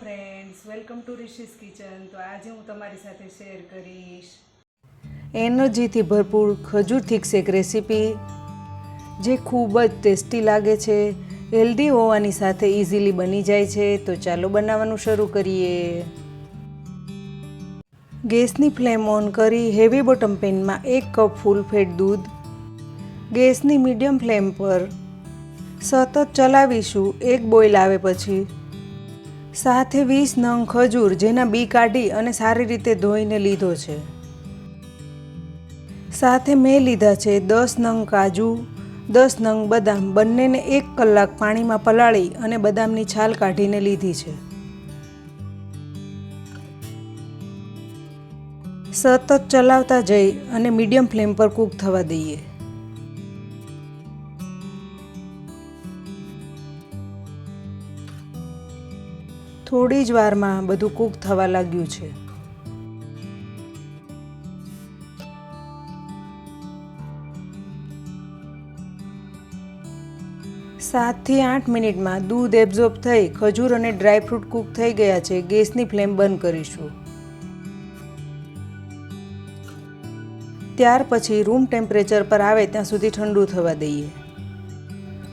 Friends welcome to Rishi's kitchen તો આજે હું તમારી સાથે શેર કરીશ. એનર્જીથી ભરપૂર ખજૂર થીક શેક રેસીપી, જે ખૂબ જ ટેસ્ટી લાગે છે, હેલ્ધી હોવાની સાથે ઇઝીલી બની જાય છે. તો ચાલો બનાવવાનું શરૂ કરીએ. ગેસની ફ્લેમ ઓન કરી હેવી બોટમ પેનમાં એક કપ ફૂલ ફેટ દૂધ, ગેસની મીડિયમ ફ્લેમ પર સતત ચલાવીશું એક બોઇલ આવે પછી સાથે વીસ નંગ ખજૂર જેના બી કાઢી અને સારી રીતે ધોઈને લીધો છે. સાથે મેં લીધા છે દસ નંગ કાજુ, દસ નંગ બદામ બંનેને એક કલાક પાણીમાં પલાળી અને બદામની છાલ કાઢીને લીધી છે. સતત ચલાવતા જઈ અને મીડિયમ ફ્લેમ પર કૂક થવા દઈએ. થોડી જ વારમાં બધું કૂક થવા લાગ્યું છે. સાતથી આઠ મિનિટમાં દૂધ એબ્ઝોર્બ થઈ ખજૂર અને ડ્રાયફ્રૂટ કૂક થઈ ગયા છે. ગેસની ફ્લેમ બંધ કરીશું. ત્યાર પછી રૂમ ટેમ્પરેચર પર આવે ત્યાં સુધી ઠંડુ થવા દઈએ.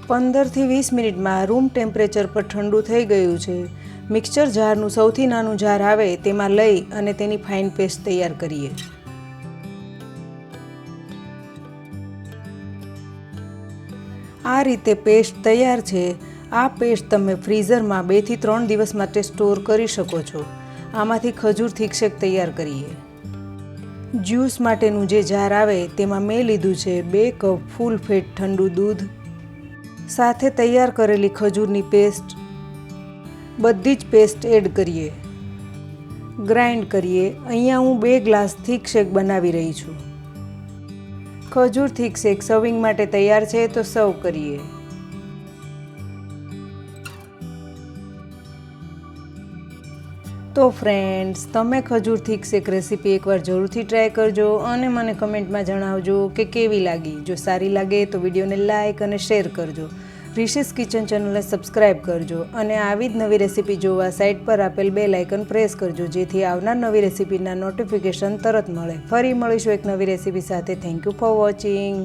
પંદરથી વીસ મિનિટમાં રૂમ ટેમ્પરેચર પર ઠંડુ થઈ ગયું છે. મિક્સચર જારનું સૌથી નાનું જાર આવે તેમાં લઈ અને તેની ફાઇન પેસ્ટ તૈયાર કરીએ. આ રીતે પેસ્ટ તૈયાર છે. આ પેસ્ટ તમે ફ્રીઝરમાં બેથી ત્રણ દિવસ માટે સ્ટોર કરી શકો છો. આમાંથી ખજૂર થિકશેક તૈયાર કરીએ. જ્યુસ માટેનું જે જાર આવે તેમાં મેં લીધું છે બે કપ ફૂલ ફેટ ઠંડુ દૂધ સાથે તૈયાર કરેલી ખજૂરની પેસ્ટ. બધી જ પેસ્ટ એડ કરીએ. ગ્રાઇન્ડ કરીએ. અહીંયા હું બે ગ્લાસ થીક શેક બનાવી રહી છું. ખજૂર થીક શેક સર્વિંગ માટે તૈયાર છે તો સર્વ કરીએ. તો ફ્રેન્ડ્સ તમે ખજૂર થીક શેક રેસીપી એકવાર જરૂરથી ટ્રાય કરજો અને મને કમેન્ટમાં જણાવજો કે કેવી લાગી. જો સારી લાગે તો વિડીયોને લાઇક અને શેર કરજો. રિશિસ કિચન ચેનલને સબસ્ક્રાઇબ કરજો અને આવી જ નવી રેસીપી જોવા સાઇટ પર આપેલ બે લાઇકન પ્રેસ કરજો, જેથી આવનાર નવી રેસીપીના નોટિફિકેશન તરત મળે. ફરી મળીશું એક નવી રેસીપી સાથે. Thank you for watching